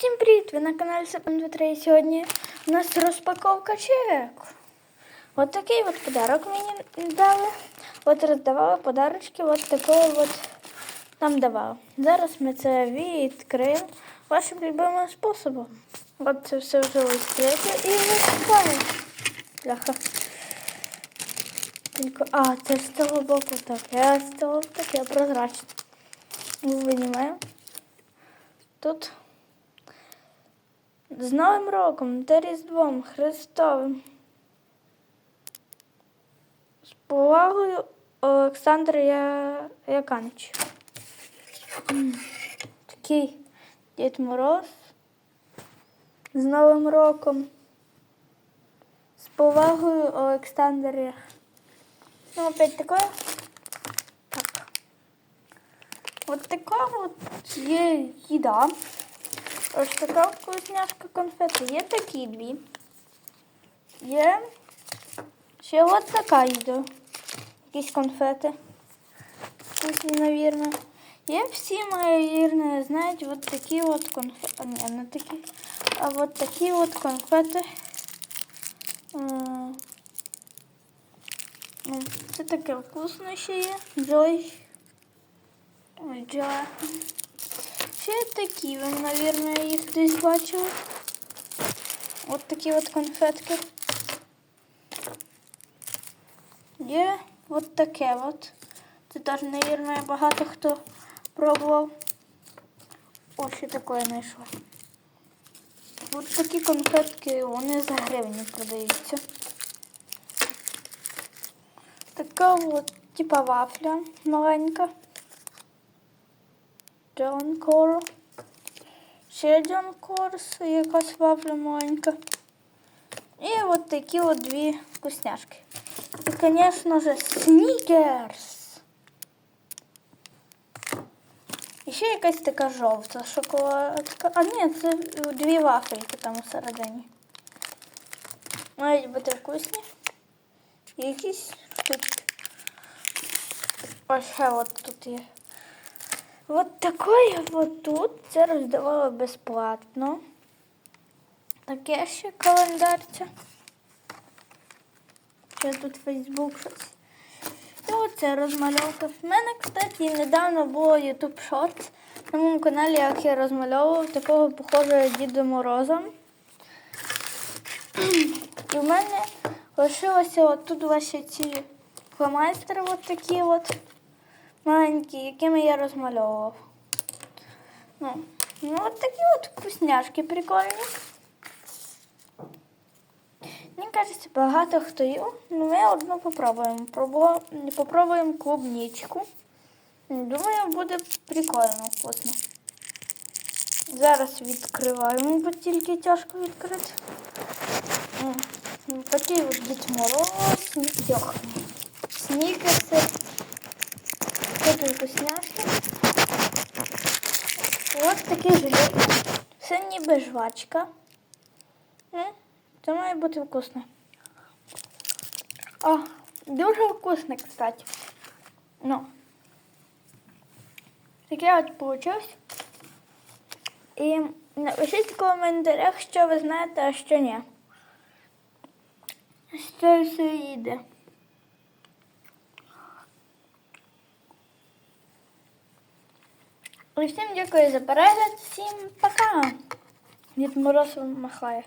Всім привіт! Ви на каналі Сапан 23 і сьогодні у нас розпаковка чек. От такий от подарок мені дали. От роздавали подарочки, от такого от нам давали. Зараз ми це відкриємо вашим любимим способом. От це все вже відкрите і висипаємо. Бляха. Тільки, а, це ж з того боку так. Я з того таке прозрачне. Винімаємо. Тут З Новим роком та Різдвом Христовим. З повагою Олександр Я... Яканич. Такий Дід Мороз. З Новим роком. З повагою Олександр. Ну, опять такое. Так. Вот такая вот є їда. Ось така вкусняшка конфети. Є такі дві. Є ще от така їда. Якісь конфети. Вкусні, навірно. Є всі мої вірно знають от такі от конфети. А, ні, не такі. А от такі от конфети. Е, ну, Це таке вкусне ще є. Джой. Ой, Джой. Ще такі, ви, мабуть, їх десь бачили. От такі от конфетки. Є от таке от. Це теж, мабуть, багато хто пробував. О, ще таке знайшла. От такі конфетки, вони за гривню продаються. Така от, типа вафля маленька. Джон Коро. Ще Джон Корс, якась вафля маленька. І от такі от дві вкусняшки. І, звісно ж, снікерс. І ще якась така жовта шоколадка. А ні, це дві вафельки там усередині. Мають бути вкусні. І якісь штучки. Ось ще от тут є. Вот такое вот тут. Це роздавали безплатно. Таке ще календарця. Ще тут Фейсбук щось. І оце розмальовка. В мене, кстати, недавно було YouTube Shorts на моєму каналі, як я розмальовував такого похожого Діда Мороза. І в мене лишилося от тут ваші ці фломастери от такі от маленькі, якими я розмальовував. Ну, ну от такі от вкусняшки прикольні. Мені кажеться, багато хто їв. Ну, ми одну попробуємо. Пробу... Попробуємо клубничку. Думаю, буде прикольно, вкусно. Зараз відкриваємо, бо тільки тяжко відкрити. Ну, Такий от Дід Мороз, снікерси. Тут вкусняшки. Ось такий жилет. Це ніби жвачка. Це має бути вкусно. О, дуже вкусне, кстати. Ну. Таке от получилось. І напишіть в коментарях, що ви знаєте, а що ні. Що все їде. І всім дякую за перегляд. Всім пока. Дід Мороз махає.